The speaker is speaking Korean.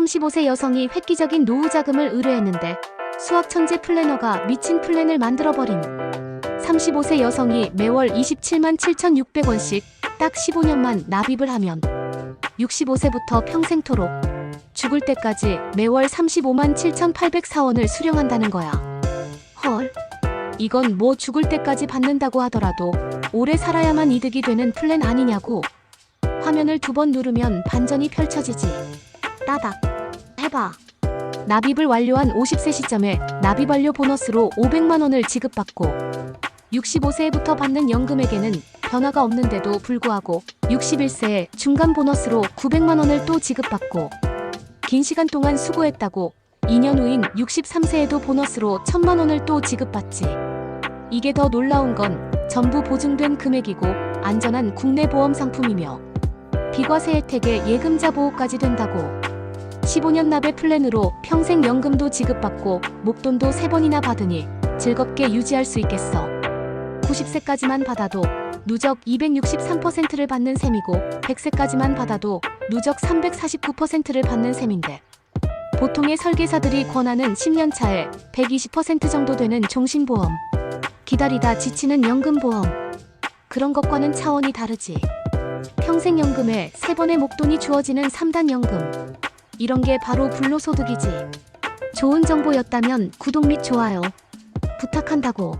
35세 여성이 획기적인 노후 자금을 의뢰했는데 수학 천재 플래너가 미친 플랜을 만들어버림. 35세 여성이 매월 27만 7,600원씩 딱 15년만 납입을 하면 65세부터 평생토록 죽을 때까지 매월 35만 7,804원을 수령한다는 거야. 헐. 이건 뭐 죽을 때까지 받는다고 하더라도 오래 살아야만 이득이 되는 플랜 아니냐고. 화면을 두 번 누르면 반전이 펼쳐지지. 따닥. 해봐. 납입을 완료한 50세 시점에 납입 완료 보너스로 500만 원을 지급받고 65세부터 받는 연금액에는 변화가 없는데도 불구하고 61세에 중간 보너스로 900만 원을 또 지급받고 긴 시간 동안 수고했다고 2년 후인 63세에도 보너스로 1000만 원을 또 지급받지. 이게 더 놀라운 건 전부 보증된 금액이고 안전한 국내 보험 상품이며 비과세 혜택에 예금자 보호까지 된다고. 15년 납의 플랜으로 평생 연금도 지급받고 목돈도 3번이나 받으니 즐겁게 유지할 수 있겠어. 90세까지만 받아도 누적 263%를 받는 셈이고 100세까지만 받아도 누적 349%를 받는 셈인데 보통의 설계사들이 권하는 10년 차에 120% 정도 되는 종신보험 기다리다 지치는 연금보험 그런 것과는 차원이 다르지 평생연금에 3번의 목돈이 주어지는 3단 연금 이런 게 바로 불로소득이지. 좋은 정보였다면 구독 및 좋아요 부탁한다고